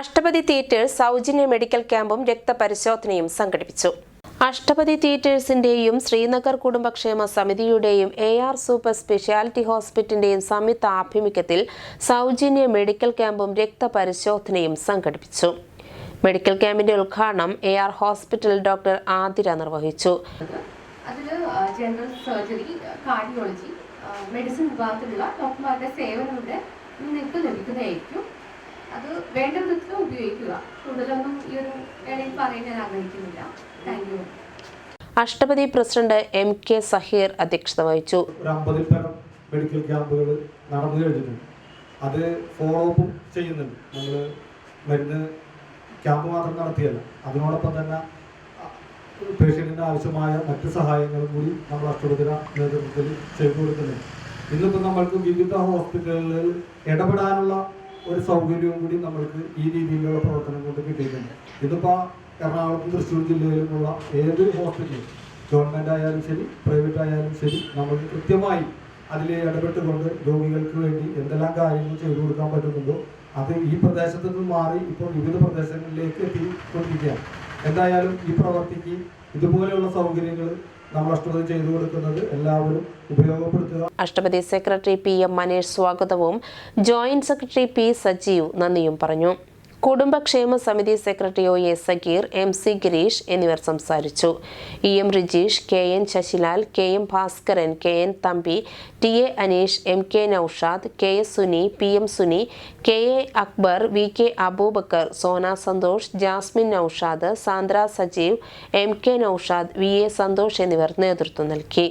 Ashtapadi theatres സൗജന്യ medical ക്യാമ്പും രക്തപരിശോധനയും സംഘടിപ്പിച്ചു. അഷ്ടപതി തിയേറ്റേഴ്സിന്റെയും ശ്രീനഗർ കുടുംബക്ഷേമ സമിതിയുടെയും എ ആർ സൂപ്പർ സ്പെഷ്യാലിറ്റി ഹോസ്പിറ്റലിന്റെയും സംയുക്ത ആഭിമുഖ്യത്തിൽ സൗജന്യ മെഡിക്കൽ ക്യാമ്പും രക്തപരിശോധനയും സംഘടിപ്പിച്ചു. മെഡിക്കൽ ക്യാമ്പിന്റെ ഉദ്ഘാടനം A R hospital doctor Athira നിർവഹിച്ചു. അതിൽ ജനറൽ സർജറി കാർഡിയോളജി മെഡിസിൻ വിഭാഗത്തിലുള്ള ഡോക്ടർമാരുടെ സേവനം ഇവിടെ നിങ്ങൾക്ക് ലഭിക്കുന്നതായിരിക്കും അത് വേണ്ട വിധത്തിൽ ഉപയോഗിക്കുക. കൂടുതലൊന്നും ഈ ഒരു വേളയിൽ പറയാൻ ഞാൻ ആഗ്രഹിക്കുന്നില്ല. Thank you Ashtapathi president M K Saheer അധ്യക്ഷത വഹിച്ചു. ഒരു അമ്പതിൽ പരം മെഡിക്കൽ ക്യാമ്പുകൾ നടന്നു കഴിഞ്ഞിട്ടുണ്ട്. അത് ഫോളോ അപ്പും ചെയ്യുന്നുണ്ട്. നമ്മൾ മരുന്ന് ക്യാമ്പ് മാത്രം നടത്തിയല്ല. അതിനോടൊപ്പം തന്നെ പേഷ്യന്റിന്റെ ആവശ്യമായ മറ്റ് സഹായങ്ങളും കൂടി നമ്മൾ അഷ്ടപതിര നേതൃത്വത്തിൽ ചെയ്തു കൊടുക്കുന്നുണ്ട്. ഇന്നിപ്പോൾ നമ്മൾക്ക് വിവിധ ഹോസ്പിറ്റലുകളിൽ ഇടപെടാനുള്ള ഒരു സൗകര്യവും കൂടി നമ്മൾക്ക് ഈ രീതിയിലുള്ള പ്രവർത്തനം കൊണ്ട് കിട്ടിയിട്ടുണ്ട്. ഇതിപ്പോൾ എറണാകുളത്തും തൃശ്ശൂർ ജില്ലയിലുമുള്ള ഏതൊരു ഹോസ്പിറ്റലും ഗവൺമെന്റ് ആയാലും ശരി പ്രൈവറ്റ് ആയാലും ശരി നമ്മൾ കൃത്യമായി അതിൽ ഇടപെട്ടുകൊണ്ട് രോഗികൾക്ക് വേണ്ടി എന്തെല്ലാം കാര്യങ്ങൾ ചെയ്തു കൊടുക്കാൻ പറ്റുന്നുണ്ടോ അത് ഈ പ്രദേശത്ത് നിന്ന് മാറി ഇപ്പോൾ വിവിധ പ്രദേശങ്ങളിലേക്ക് എത്തിക്കൊണ്ടിരിക്കുകയാണ്. എന്തായാലും ഈ പ്രവർത്തിക്ക് ഇതുപോലെയുള്ള സൗകര്യങ്ങൾ നമ്മൾ അഷ്ടപതി ചെയ്തു കൊടുക്കുന്നത് എല്ലാവരും ഉപയോഗപ്പെടുത്തുക. Ashtapathi secretary P M Manesh സ്വാഗതവും ജോയിന്റ് സെക്രട്ടറി പി സജീവ് നന്ദിയും പറഞ്ഞു. കുടുംബക്ഷേമ സമിതി secretary O A Sageer M C Gireesh എന്നിവർ സംസാരിച്ചു. E M Rijeesh K N Sasilal K M Bhaskaran K N Thampi T A Aneesh M K Noushad K S Suni P M Suni K A Akbar V K Aboobacker Sona Santhosh Jasmin Noushad Sandra Sajeev M K Noushad V A Santhosh എന്നിവർ നേതൃത്വം നൽകി.